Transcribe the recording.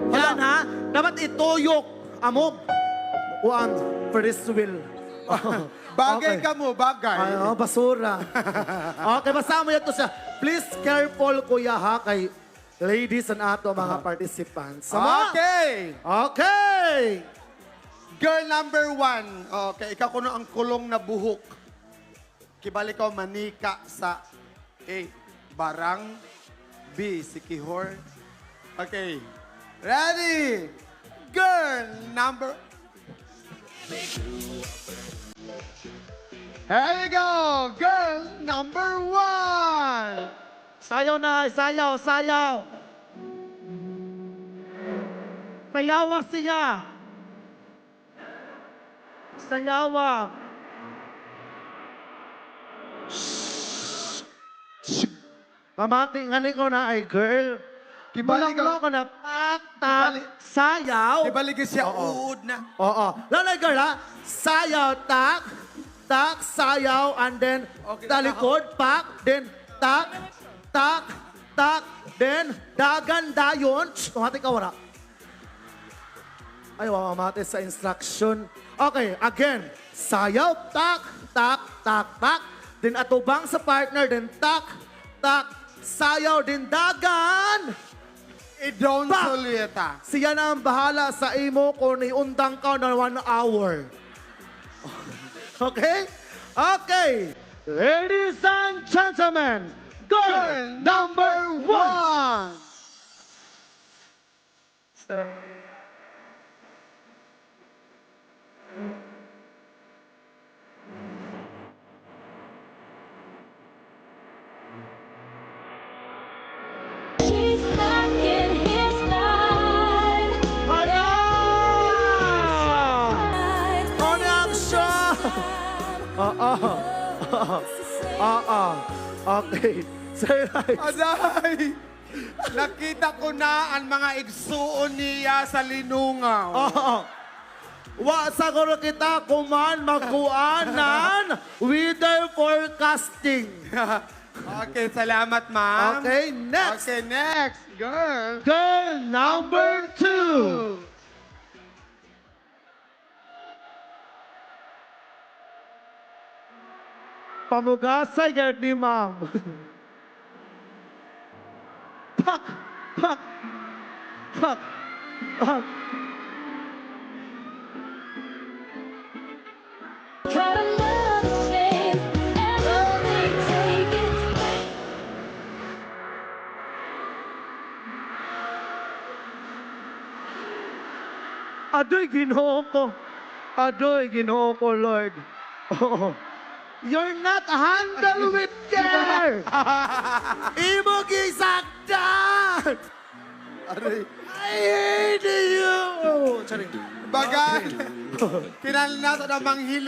Yan ha. Dapat ituyok. Amog. Uan. First will. Bagay Okay. ka mo, bagay. Ay, oh, basura. okay, basta mo ito siya. Please careful, kuya ha, kay ladies and ato mga participants. Sama? Okay. Okay. Girl number one. Okay, ikaw kuno ang kulong na buhok. Kibalik ko manika sa A. Barang. B. Sikihor. Okay. Ready? Girl number... Here you go! Girl number one! Sayaw na, sayaw, sayaw. Sayawa siya. Sayawa. Mamati nga ni ko na ay girl. Kibalik Bulong ko. ko na Kibalik. sayaw. Kibalik ko siya uud na. Oo. Lalay girl ha. Sayaw, tak, tak, sayaw, and then Okay, talikod, pak, then tak, tak, tak, then dagan, dayon. Shh, kumati ka wala. Ay, mamamati sa instruction. Okay, again. Sayaw, tak, tak, tak, tak. Then atubang sa partner, then tak, tak, sayaw, then dagan. Idon Pa! Solieta. Siya na ang bahala sa imo kung niundang ka na one hour. Okay? Okay. Ladies and gentlemen, girl number one. She's Connection! Oo. Oo. Okay. Say right. Aday! Nakita ko na ang mga igsuon niya sa linungaw. Oo. Wa siguro kita kuman magkuanan weather forecasting. okay, salamat, ma'am. Okay, next. Okay, next. Girl. Girl number two. Pamugasay yan ni ma'am. pak, pak, pak, pak. Adoy, ginoo ko. Adoy, ginoo ko, Lord. Oo. You're not handled with care. Imo gisagdan. Aray. I hate you. Sorry. Bagay. Kinalnasa na manghilo